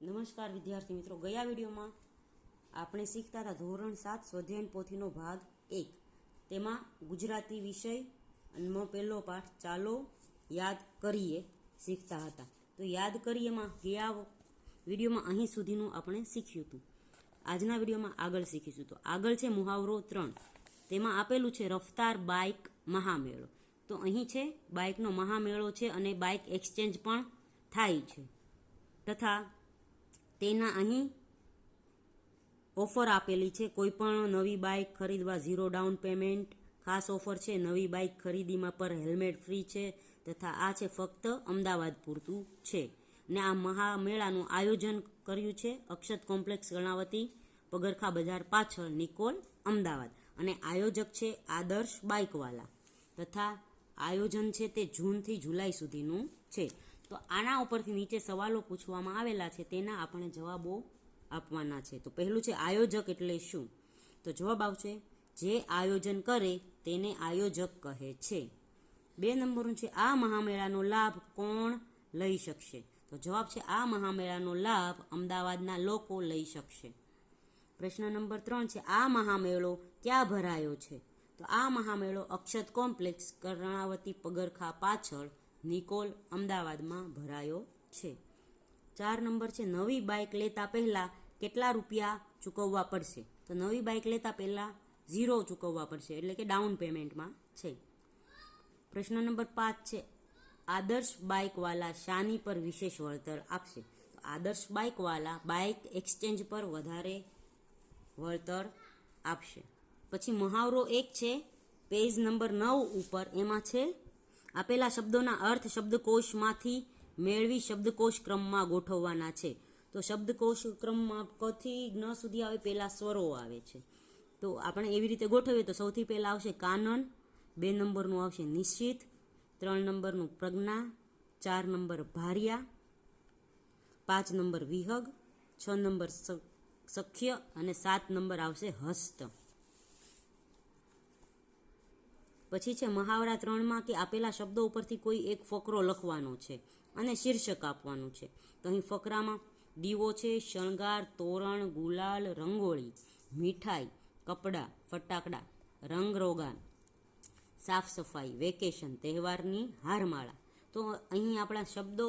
નમસ્કાર વિદ્યાર્થી મિત્રો, ગયા વિડીયોમાં આપણે શીખતા હતા ધોરણ સાત સ્વધ્યાયન પોથીનો ભાગ એક. તેમાં ગુજરાતી વિષયનો પહેલો પાઠ ચાલો યાદ કરીએ શીખતા હતા. તો યાદ કરીએમાં ગયા વિડીયોમાં અહીં સુધીનું આપણે શીખ્યું હતું. આજના વિડીયોમાં આગળ શીખીશું. તો આગળ છે મુહાવરો ત્રણ. તેમાં આપેલું છે રફતાર બાઇક મહામેળો. તો અહીં છે બાઇકનો મહામેળો છે અને બાઇક એક્સચેન્જ પણ થાય છે. તથા તેના અહીં ઓફર આપેલી છે. કોઈ પણ નવી બાઇક ખરીદવા ઝીરો ડાઉન પેમેન્ટ. ખાસ ઓફર છે, નવી બાઇક ખરીદીમાં પર હેલ્મેટ ફ્રી છે તથા આ છે ફક્ત અમદાવાદ પૂરતું છે. ને આ મહામેળાનું આયોજન કર્યું છે અક્ષત કોમ્પ્લેક્સ ગણાવતી પગરખા બજાર પાછળ નિકોલ અમદાવાદ. અને આયોજક છે આદર્શ બાઇકવાલા તથા આયોજન છે તે જૂનથી જુલાઈ સુધીનું છે. તો આના ઉપરથી નીચે સવાલો પૂછવામાં આવેલા છે, તેના આપણે જવાબો આપવાના છે. તો પહેલું છે આયોજક એટલે શું? તો જવાબ આવશે, જે આયોજન કરે તેને આયોજક કહે છે. બે નંબરનું છે, આ મહામેળાનો લાભ કોણ લઈ શકશે? તો જવાબ છે, આ મહામેળાનો લાભ અમદાવાદના લોકો લઈ શકશે. પ્રશ્ન નંબર ત્રણ છે, આ મહામેળો ક્યાં ભરાયો છે? તો આ મહામેળો અક્ષત કોમ્પ્લેક્સ, કર્ણાવતી પગરખા પાછળ નિકોલ અમદાવાદમાં ભરાયો છે. ચાર નંબર છે, નવી બાઇક લેતા પહેલાં કેટલા રૂપિયા ચૂકવવા પડશે? તો નવી બાઇક લેતા પહેલાં ઝીરો ચૂકવવા પડશે, એટલે કે ડાઉન પેમેન્ટમાં છે. પ્રશ્ન નંબર પાંચ છે, આદર્શ બાઇકવાલા શાની પર વિશેષ વળતર આપશે? તો આદર્શ બાઇકવાલા બાઇક એક્સચેન્જ પર વધારે વળતર આપશે. પછી મહાવરો એક છે, પેજ નંબર નવ ઉપર એમાં છે આપેલા શબ્દોના અર્થ શબ્દકોશમાંથી મેળવી શબ્દકોશ ક્રમમાં ગોઠવવાના છે. તો શબ્દકોશ ક્રમમાં કથી જ્ઞ સુધી આવે પહેલાં સ્વરો આવે છે. તો આપણે એવી રીતે ગોઠવીએ તો સૌથી પહેલાં આવશે કાનન, બે નંબરનું આવશે નિશ્ચિત, ત્રણ નંબરનું પ્રજ્ઞા, ચાર નંબર ભાર્યા, પાંચ નંબર વિહગ, છ નંબર સખ્ય અને સાત નંબર આવશે હસ્ત. પછી છે મહાવરા ત્રણમાં કે આપેલા શબ્દો ઉપરથી કોઈ એક ફકરો લખવાનો છે અને શીર્ષક આપવાનું છે. તો અહીં ફકરામાં દીવો છે, શણગાર, તોરણ, ગુલાલ, રંગોળી, મીઠાઈ, કપડાં, ફટાકડા રંગરોગાન સાફ સફાઈ, વેકેશન, તહેવારની હારમાળા. તો અહીં આપણા શબ્દો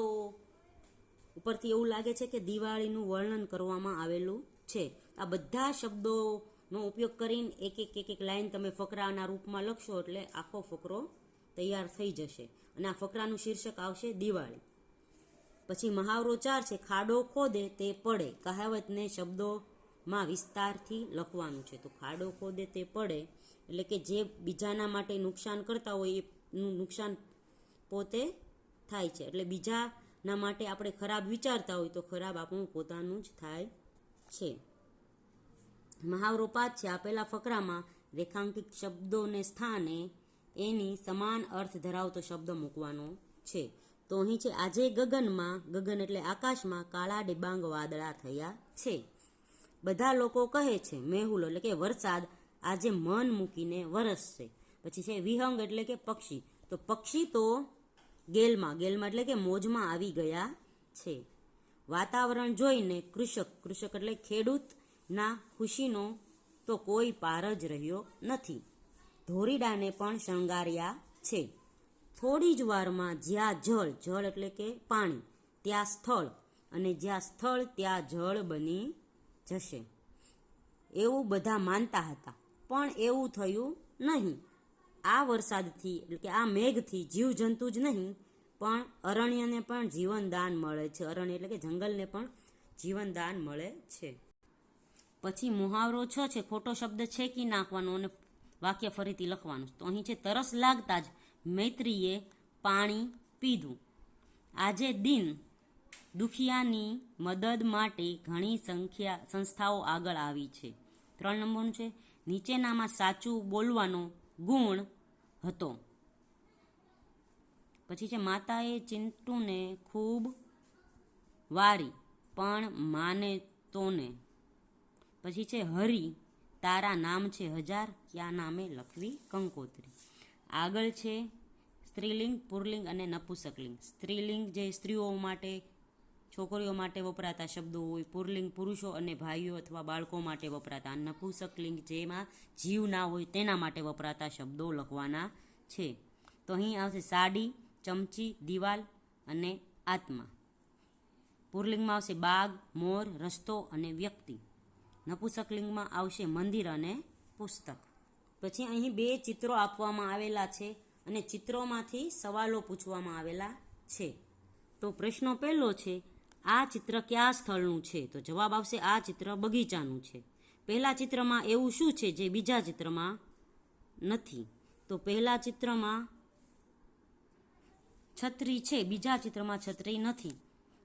ઉપરથી એવું લાગે છે કે દિવાળીનું વર્ણન કરવામાં આવેલું છે. આ બધા શબ્દોનો ઉપયોગ કરીને એક એક એક એક લાઈન તમે ફકરાના રૂપમાં લખશો એટલે આખો ફકરો તૈયાર થઈ જશે. અને આ ફકરાનું શીર્ષક આવશે દિવાળી. પછી મહાવરો ચાર છે, ખાડો ખોદે તે પડે. કહાવતને શબ્દોમાં વિસ્તારથી લખવાનું છે. તો ખાડો ખોદે તે પડે એટલે કે જે બીજાના માટે નુકસાન કરતા હોય એનું નુકસાન પોતે થાય છે. એટલે બીજાના માટે આપણે ખરાબ વિચારતા હોય તો ખરાબ આપણું પોતાનું જ થાય છે. મહાવરો પાંચ છે આપેલા ફકરામાં રેખાંકિત શબ્દોને સ્થાને એની સમાન અર્થ ધરાવતો શબ્દ મૂકવાનો છે. તો અહીં છે, આજે ગગનમાં, ગગન એટલે આકાશમાં કાળા ડિબાંગ વાદળા થયા છે. બધા લોકો કહે છે, મેહુલ એટલે કે વરસાદ આજે મન મૂકીને વરસશે. પછી છે, વિહંગ એટલે કે પક્ષી. તો પક્ષી તો ગેલમાં ગેલમાં એટલે કે મોજમાં આવી ગયા છે. વાતાવરણ જોઈને કૃષક કૃષક એટલે ખેડૂતના ખુશીનો તો કોઈ પાર જ રહ્યો નથી. ધોરીડાને પણ શણગાર્યા છે. થોડી જ વારમાં જ્યાં જળ જળ એટલે કે પાણી, ત્યાં સ્થળ અને જ્યાં સ્થળ ત્યાં જળ બની જશે. એવું બધા માનતા હતા, પણ એવું થયું નહીં. આ વરસાદથી એટલે કે આ મેઘથી જીવજંતુ જ નહીં, પણ અરણ્યને પણ જીવનદાન મળે છે. અરણ્ય એટલે કે જંગલને પણ જીવનદાન મળે છે. પછી મુહાવરો છ છે, ખોટો શબ્દ છેકી નાખવાનો અને વાક્ય ફરીથી લખવાનું. તો અહીં છે, તરસ લાગતા જ મૈત્રીએ પાણી પીધું. આજે દિન દુખિયાની મદદ માટે ઘણી સંખ્યા સંસ્થાઓ આગળ આવી છે. ત્રણ નંબરનું છે, નીચેનામાં સાચું બોલવાનો ગુણ હતો. પછી છે, માતાએ ચિંટુને ખૂબ વારી, પણ માને તોને. પછી છે હરી. તારા નામ છે હજાર, ક્યાં નામે લખવી? કંકોત્રી. આગળ છે સ્ત્રીલિંગ, પુરલિંગ અને નપુસકલિંગ. સ્ત્રીલિંગ જે સ્ત્રીઓ માટે, છોકરીઓ માટે વપરાતા શબ્દો હોય, પુરલિંગ પુરુષો અને ભાઈઓ અથવા બાળકો માટે વપરાતા. નપુસકલિંગ જેમાં જીવ ના હોય તેના માટે વપરાતા શબ્દો લખવાના છે. તો અહીં આવશે સાડી, ચમચી, દિવાલ અને આત્મા. પુરલિંગમાં આવશે બાગ, મોર, રસ્તો અને વ્યક્તિ. નપુંસકલિંગમાં આવશે મંદિર અને પુસ્તક. પછી અહીં બે ચિત્રો આપવામાં આવેલા છે અને ચિત્રોમાંથી સવાલો પૂછવામાં આવેલા છે. તો પ્રશ્ન પહેલો છે, આ ચિત્ર કયા સ્થળનું છે? તો જવાબ આવશે, આ ચિત્ર બગીચાનું છે. પહેલા ચિત્રમાં એવું શું છે જે બીજા ચિત્રમાં નથી? તો પહેલા ચિત્રમાં છત્રી છે, બીજા ચિત્રમાં છત્રી નથી.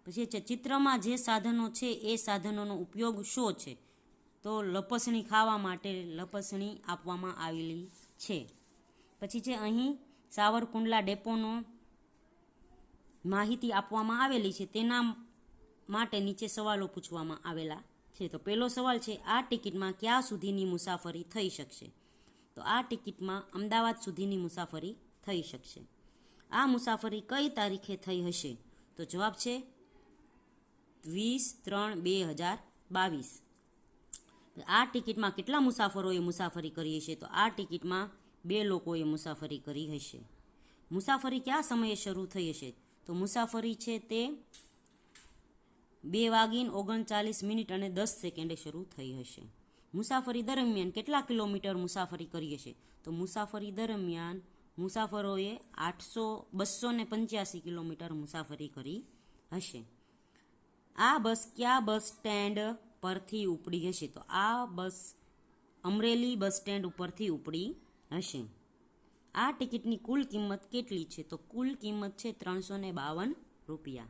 પછી ચિત્રમાં જે સાધનો છે, એ સાધનોનો ઉપયોગ શો છે? તો લપસણી ખાવા માટે લપસણી આપવામાં આવેલી છે. પછી છે અહીં સાવરકુંડલા ડેપોનો માહિતી આપવામાં આવેલી છે. તેના માટે નીચે સવાલો પૂછવામાં આવેલા છે. તો પહેલો સવાલ છે, આ ટિકિટમાં ક્યાં સુધીની મુસાફરી થઈ શકશે? તો આ ટિકિટમાં અમદાવાદ સુધીની મુસાફરી થઈ શકશે. આ મુસાફરી કઈ તારીખે થઈ હશે? તો જવાબ છે વીસ ત્રણ બે હજાર બાવીસ. આ ટિકિટમાં કેટલા મુસાફરોએ મુસાફરી કરી હશે? તો આ ટિકિટમાં બે લોકોએ મુસાફરી કરી હશે. મુસાફરી કયા સમયે શરૂ થઈ હશે? તો મુસાફરી છે તે બે વાગીને ઓગણચાલીસ મિનિટ અને દસ સેકન્ડે શરૂ થઈ હશે. મુસાફરી દરમિયાન કેટલા કિલોમીટર મુસાફરી કરી હશે? તો મુસાફરી દરમિયાન મુસાફરોએ આઠસો, બસો ને પંચ્યાસી કિલોમીટર મુસાફરી કરી હશે. આ બસ કયા બસ સ્ટેન્ડ પરથી ઉપડી હશે. તો આ બસ, અમરેલી બસ સ્ટેન્ડ ઉપરથી ઉપડી હશે. આ ટિકિટની કુલ કિંમત કેટલી છે? તો કુલ કિંમત છે ત્રણસો ને બાવન રૂપિયા.